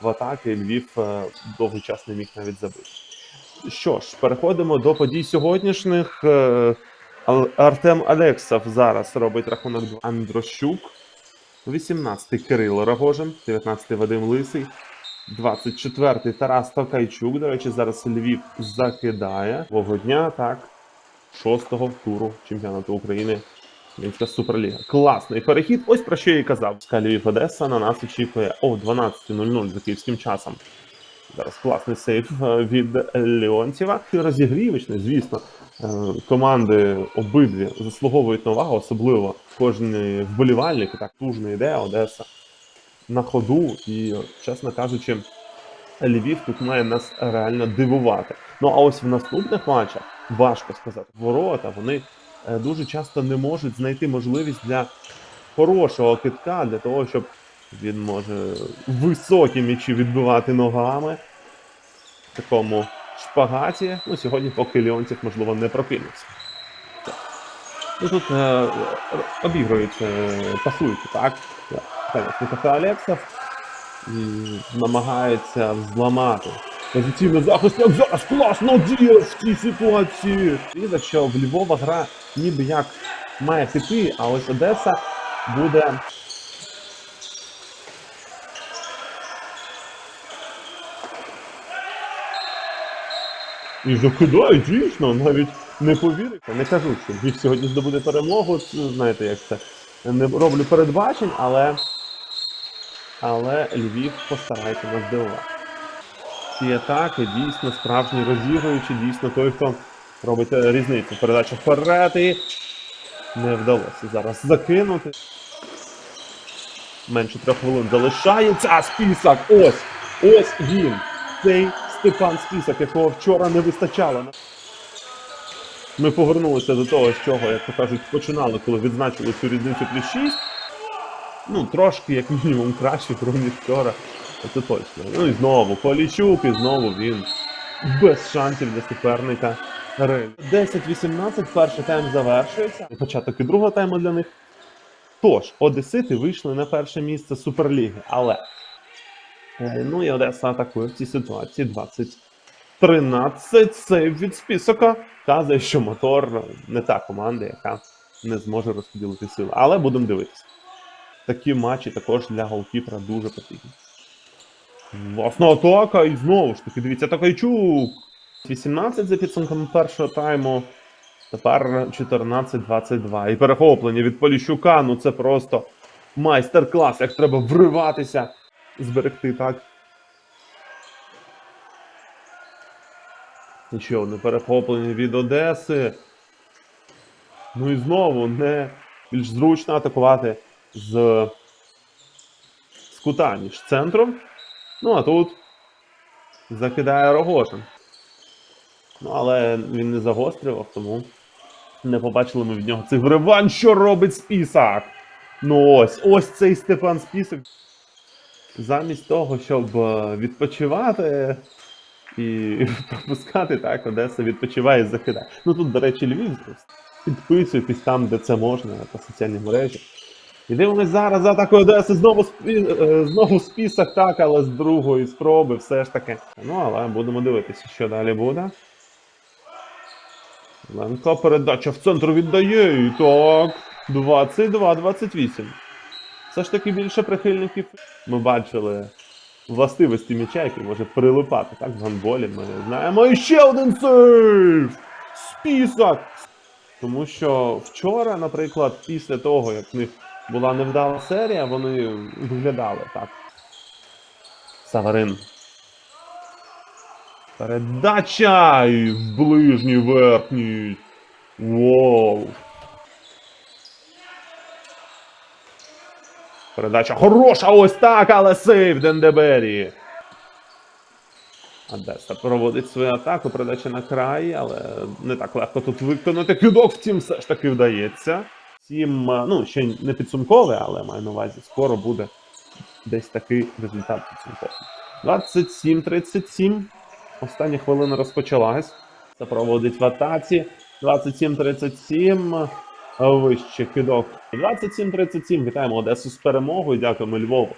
в атаки Львів е, довгий час не міг навіть забити. Що ж, переходимо до подій сьогоднішніх. Е, Артем Алексов зараз робить рахунок. Андрощук. 18-й Кирило Рогожин, 19-й Вадим Лисий, 24-й Тарас Токайчук. До речі, зараз Львів закидає Вого дня, так. Шостого туру чемпіонату України. Мінська Суперліга. Класний перехід. Ось про що я і казав. Львів Одеса на нас очікує о 12.00 за київським часом. Зараз класний сейф е, від Леонтьєва. Розігрівочний, звісно. Е, Команди обидві заслуговують на увагу, особливо кожен вболівальник. Так тужна ідея Одеса на ходу. І, чесно кажучи, Львів тут має нас реально дивувати. Ну а ось в наступних матчах важко сказати. Ворота вони дуже часто не можуть знайти можливість для хорошого китка, для того, щоб він може високі м'ячі відбивати ногами в такому шпагаті. Ну, сьогодні поки Леонтів, можливо, не прокинувся. Ну тут е, обігрують, е, пасують, так? Алексов і намагається зламати. Позиційний захист, як зараз класно діє в цій ситуації. Видно, що в Львова гра ніби як має піти, а ось Одеса буде І закидають, дійсно, навіть не повірите. Не кажу, що Львів сьогодні здобуде перемогу. Знаєте, як це не роблю передбачень, але, але Львів постарається нас здивувати. Ці атаки дійсно справжні розігруючі, дійсно той, хто робить е, різницю. Передача вперед і не вдалося зараз закинути. Менше трьох хвилин залишається. А список! Ось! Ось він! Цей Степан Список, якого вчора не вистачало. Ми повернулися до того, з чого, як то кажуть, починали, коли відзначили цю різницю плюс 6. Ну, трошки, як мінімум, краще ніж вчора. Це точно. Ну і знову Поліщук, і знову він без шансів для суперника. Риль. 10-18, перший тайм завершується. Початок і другого тайму для них. Тож, Одесити вийшли на перше місце Суперліги, але Е, Ну і Одеса атакує в цій ситуації 20. 13 сейв від списока. Казує, що мотор не та команда, яка не зможе розподілити сили. Але будемо дивитися. Такі матчі також для голкіпера дуже потрібні. Власна атака, і знову ж таки, дивіться, Такайчук. 18 за підсумками першого тайму. Тепер 14-22. І перехоплення від Поліщука. Ну це просто майстер-клас, як треба вриватися зберегти, так. І ще одне перехоплення від Одеси. Ну і знову не більш зручно атакувати з, з кута, ніж центром. Ну а тут закидає Рогошин. Ну, але він не загострював, тому не побачили ми від нього цих вривань, що робить Спісак. Ну ось, ось цей Степан Спісак замість того, щоб е, відпочивати і пропускати, так, Одеса відпочиває і закидає. Ну тут, до речі, Львів. Підписуйтесь там, де це можна, по соціальній мережі. І дивимось зараз за атакою Одеси, знову, спі... е, знову список, так, але з другої спроби все ж таки. Ну, але будемо дивитися, що далі буде. Ленко передача в центр віддає. І так. 22-28. Все ж таки більше прихильників. Ми бачили властивості м'яча, який може прилипати. Так, в гандболі ми знаємо. І ще один сейв! Список! Тому що вчора, наприклад, після того, як в них була невдала серія, вони виглядали так. Саварин. Передача! І ближній верхній. Воу! Передача хороша, ось так, але сейв Дендебері. Одеса проводить свою атаку, передача на край, але не так легко тут виконати. Кидок, втім, все ж таки вдається. Втім, е, ну, ще не підсумкове, але маю на увазі, скоро буде десь такий результат підсумковий. 27-37. Остання хвилина розпочалась. Це проводить в атаці. 27-37. Вище кидок. 27-37. Вітаємо Одесу з перемогою. Дякуємо Львову